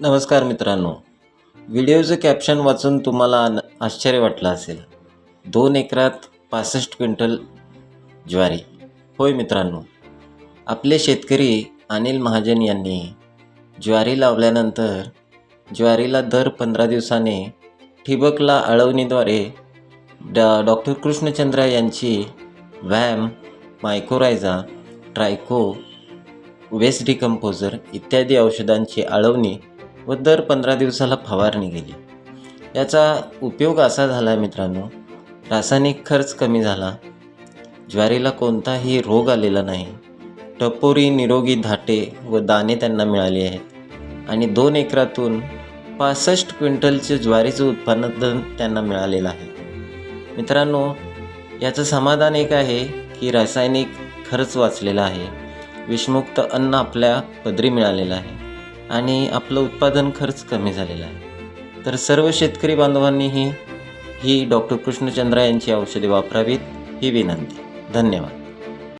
नमस्कार मित्रांनो. व्हिडिओचं कॅप्शन वाचून तुम्हाला आन- आश्चर्य वाटलं असेल. दोन एकरात पासष्ट क्विंटल ज्वारी. होय मित्रांनो आपले शेतकरी अनिल महाजन यांनी ज्वारी लावल्यानंतर ज्वारीला दर पंधरा दिवसाने ठिबकला अळवणीद्वारे डॉ डॉक्टर कृष्णचंद्र यांची व्हॅम मायकोरायझा ट्रायको वेस्ट डिकम्पोजर इत्यादी औषधांची आळवणी व दर पंधरा दिवसाला फवारणी केली. याचा उपयोग असा झाला आहे मित्रांनो रासायनिक खर्च कमी झाला. ज्वारीला कोणताही रोग आलेला नाही. टपोरी निरोगी धाटे व दाणे त्यांना मिळाले आहेत. आणि दोन एकरातून पासष्ट क्विंटलचे ज्वारीचं उत्पादन त्यांना मिळालेलं आहे. मित्रांनो याचं समाधान एक आहे की रासायनिक खर्च वाचलेला आहे. विषमुक्त अन्न आपल्या पदरी मिळालेलं आहे. आणि आपलं उत्पादन खर्च कमी झालेला आहे. तर सर्व शेतकरी बांधवांनीही ही डॉक्टर कृष्णचंद्रा यांची औषधे वापरावीत ही विनंती. धन्यवाद.